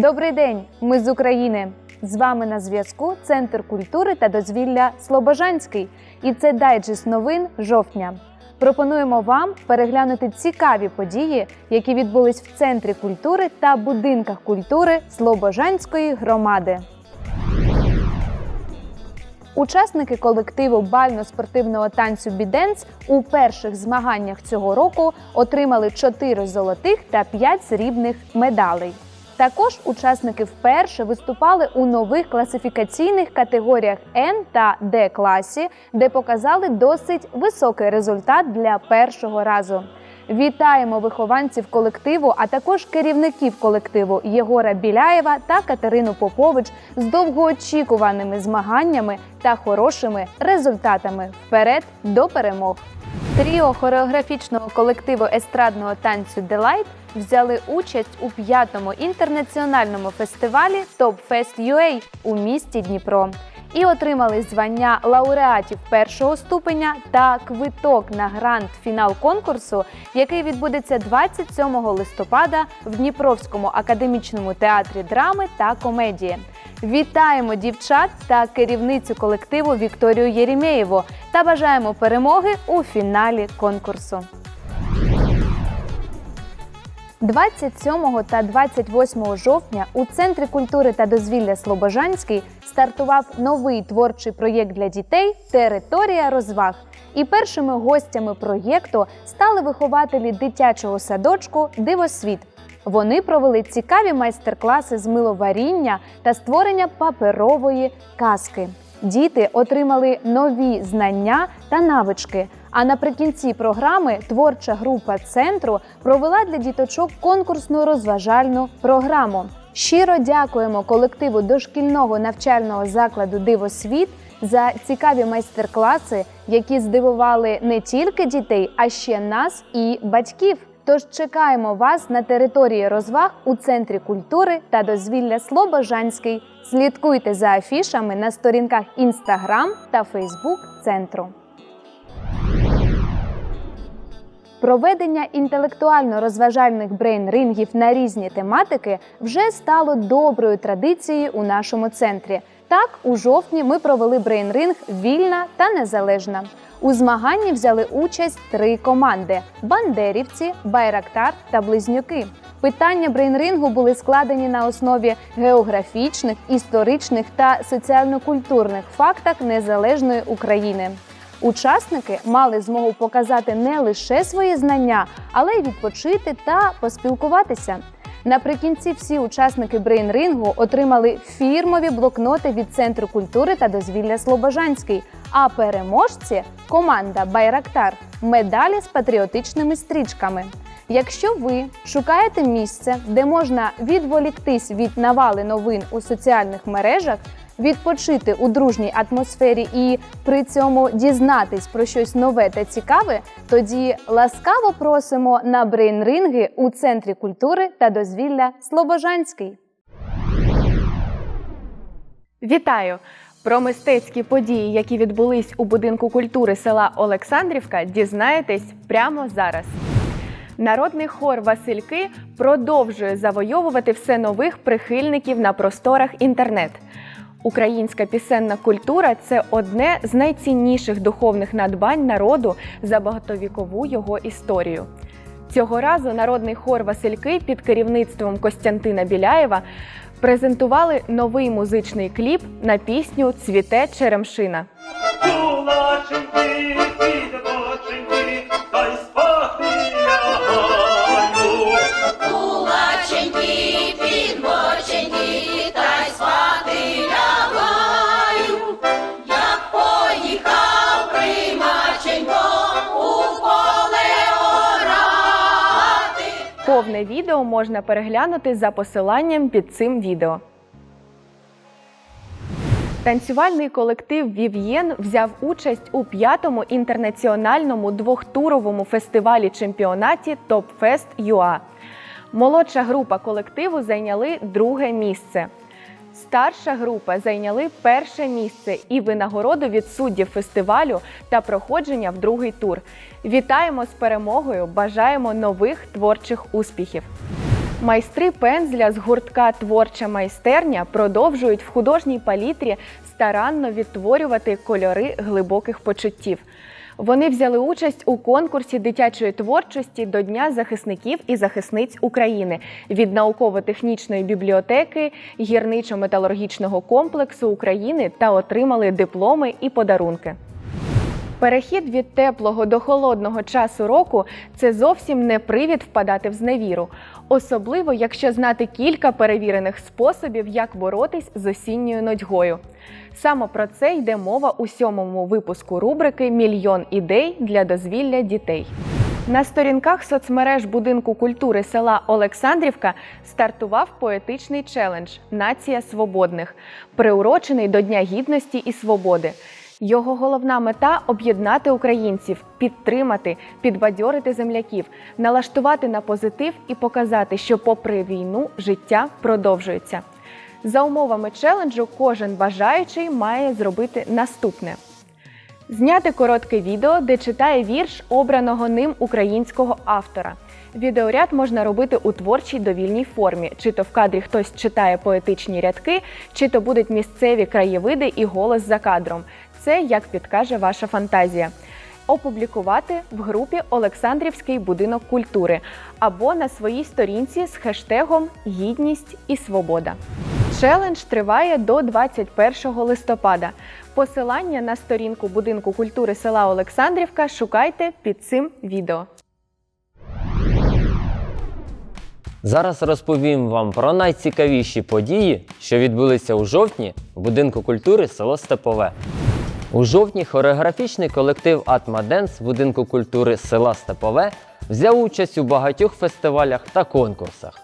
Добрий день! Ми з України. З вами на зв'язку Центр культури та дозвілля Слобожанський. І це дайджест новин жовтня. Пропонуємо вам переглянути цікаві події, які відбулись в центрі культури та будинках культури Слобожанської громади. Учасники колективу бально-спортивного танцю Біденс у перших змаганнях цього року отримали 4 золотих та 5 срібних медалей. Також учасники вперше виступали у нових класифікаційних категоріях Н та Д класі, де показали досить високий результат для першого разу. Вітаємо вихованців колективу, а також керівників колективу Єгора Біляєва та Катерину Попович з довгоочікуваними змаганнями та хорошими результатами. Вперед до перемог! Тріо хореографічного колективу естрадного танцю Делайт взяли участь у п'ятому інтернаціональному фестивалі Top Fest UA у місті Дніпро і отримали звання лауреатів першого ступеня та квиток на гранд-фінал конкурсу, який відбудеться 27 листопада в Дніпровському академічному театрі драми та комедії. Вітаємо дівчат та керівницю колективу Вікторію Єрімєєву та бажаємо перемоги у фіналі конкурсу. 27 та 28 жовтня у Центрі культури та дозвілля Слобожанський стартував новий творчий проєкт для дітей Територія розваг. І першими гостями проєкту стали вихователі дитячого садочку Дивосвіт. Вони провели цікаві майстер-класи з миловаріння та створення паперової казки. Діти отримали нові знання та навички. А наприкінці програми творча група центру провела для діточок конкурсну розважальну програму. Щиро дякуємо колективу дошкільного навчального закладу Дивосвіт за цікаві майстер-класи, які здивували не тільки дітей, а ще нас і батьків. Тож чекаємо вас на території розваг у центрі культури та дозвілля Слобожанський. Слідкуйте за афішами на сторінках Інстаграм та Фейсбук центру. Проведення інтелектуально-розважальних брейн-рингів на різні тематики вже стало доброю традицією у нашому центрі. Так, у жовтні ми провели брейн-ринг вільна та незалежна. У змаганні взяли участь три команди: бандерівці, байрактар та близнюки. Питання брейн-рингу були складені на основі географічних, історичних та соціально-культурних фактах незалежної України. Учасники мали змогу показати не лише свої знання, але й відпочити та поспілкуватися. Наприкінці всі учасники брейн-рингу отримали фірмові блокноти від Центру культури та дозвілля Слобожанський. А переможці команда Байрактар медалі з патріотичними стрічками. Якщо ви шукаєте місце, де можна відволіктись від навали новин у соціальних мережах, відпочити у дружній атмосфері і при цьому дізнатись про щось нове та цікаве, тоді ласкаво просимо на брейн-ринги у центрі культури та дозвілля Слобожанський. Вітаю! Про мистецькі події, які відбулись у будинку культури села Олександрівка, дізнаєтесь прямо зараз. Народний хор Васильки продовжує завойовувати все нових прихильників на просторах інтернет. Українська пісенна культура це одне з найцінніших духовних надбань народу за багатовікову його історію. Цього разу народний хор Васильки під керівництвом Костянтина Біляєва презентували новий музичний кліп на пісню Цвіте Черемшина. Повне відео можна переглянути за посиланням під цим відео. Танцювальний колектив Вів'єн взяв участь у п'ятому інтернаціональному двохтуровому фестивалі чемпіонаті Топфест ЮА. Молодша група колективу зайняли друге місце. Старша група зайняли перше місце і винагороду від суддів фестивалю та проходження в другий тур. Вітаємо з перемогою! Бажаємо нових творчих успіхів! Майстри пензля з гуртка Творча майстерня продовжують в художній палітрі старанно відтворювати кольори глибоких почуттів. Вони взяли участь у конкурсі дитячої творчості до Дня захисників і захисниць України від науково-технічної бібліотеки гірничо-металургічного комплексу України та отримали дипломи і подарунки. Перехід від теплого до холодного часу року це зовсім не привід впадати в зневіру, особливо якщо знати кілька перевірених способів, як боротись з осінньою нудьгою. Саме про це йде мова у сьомому випуску рубрики Мільйон ідей для дозвілля дітей. На сторінках соцмереж будинку культури села Олександрівка стартував поетичний челендж Нація свободних, приурочений до Дня гідності і свободи. Його головна мета об'єднати українців, підтримати, підбадьорити земляків, налаштувати на позитив і показати, що, попри війну, життя продовжується. За умовами челенджу, кожен бажаючий має зробити наступне: зняти коротке відео, де читає вірш обраного ним українського автора. Відеоряд можна робити у творчій довільній формі, чи то в кадрі хтось читає поетичні рядки, чи то будуть місцеві краєвиди і голос за кадром. Це як підкаже ваша фантазія. Опублікувати в групі Олександрівський будинок культури або на своїй сторінці з хештегом Гідність і Свобода. Челендж триває до 21 листопада. Посилання на сторінку будинку культури села Олександрівка шукайте під цим відео. Зараз розповім вам про найцікавіші події, що відбулися у жовтні в будинку культури село Степове. У жовтні хореографічний колектив Атма Денс будинку культури села Степове взяв участь у багатьох фестивалях та конкурсах.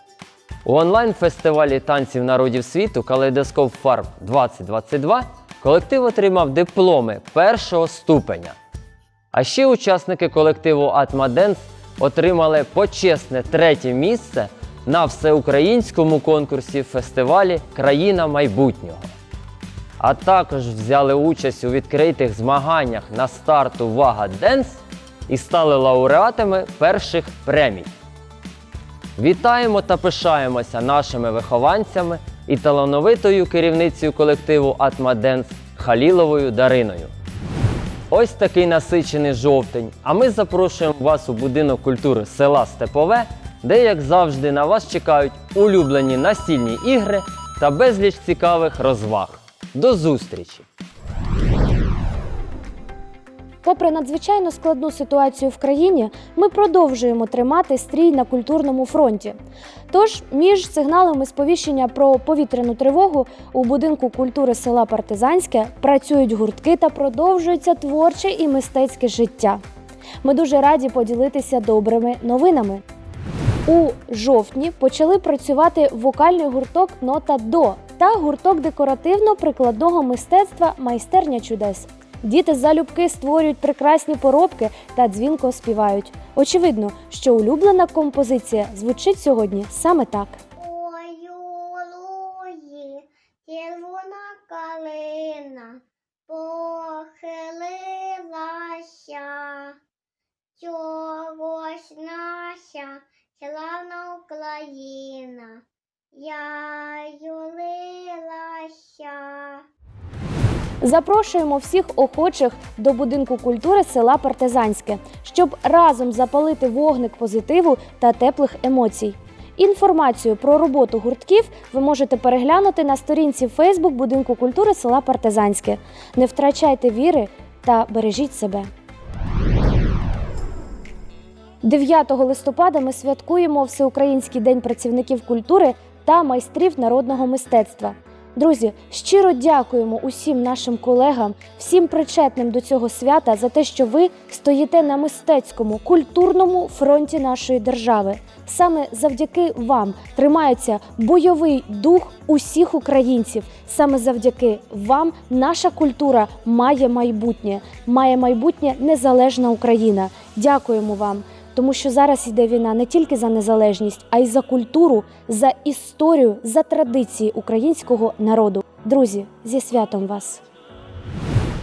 У онлайн-фестивалі танців народів світу Калейдоскоп Фарб 2022 колектив отримав дипломи першого ступеня. А ще учасники колективу Атма Денс отримали почесне третє місце на всеукраїнському конкурсі фестивалі Країна майбутнього. А також взяли участь у відкритих змаганнях на старту Вага Денс і стали лауреатами перших премій. Вітаємо та пишаємося нашими вихованцями і талановитою керівницею колективу Атма Денс Халіловою Дариною. Ось такий насичений жовтень. А ми запрошуємо вас у будинок культури села Степове, де, як завжди, на вас чекають улюблені настільні ігри та безліч цікавих розваг. До зустрічі! Попри надзвичайно складну ситуацію в країні, ми продовжуємо тримати стрій на культурному фронті. Тож, між сигналами сповіщення про повітряну тривогу у будинку культури села Партизанське працюють гуртки та продовжується творче і мистецьке життя. Ми дуже раді поділитися добрими новинами. У жовтні почали працювати вокальний гурток Нота До та гурток декоративно-прикладного мистецтва Майстерня чудес. Діти залюбки створюють прекрасні поробки та дзвінко співають. Очевидно, що улюблена композиція звучить сьогодні саме так. Запрошуємо всіх охочих до будинку культури села Партизанське, щоб разом запалити вогник позитиву та теплих емоцій. Інформацію про роботу гуртків ви можете переглянути на сторінці Фейсбук будинку культури села Партизанське. Не втрачайте віри та бережіть себе. 9 листопада ми святкуємо Всеукраїнський день працівників культури та майстрів народного мистецтва. Друзі, щиро дякуємо усім нашим колегам, всім причетним до цього свята за те, що ви стоїте на мистецькому, культурному фронті нашої держави. Саме завдяки вам тримається бойовий дух усіх українців. Саме завдяки вам наша культура має майбутнє, має майбутнє незалежна Україна. Дякуємо вам. Тому що зараз йде війна не тільки за незалежність, а й за культуру, за історію, за традиції українського народу. Друзі, зі святом вас!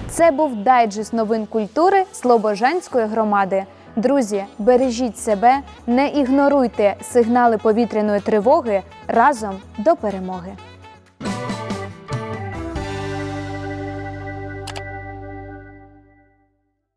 Це був дайджест новин культури Слобожанської громади. Друзі, бережіть себе, не ігноруйте сигнали повітряної тривоги разом до перемоги.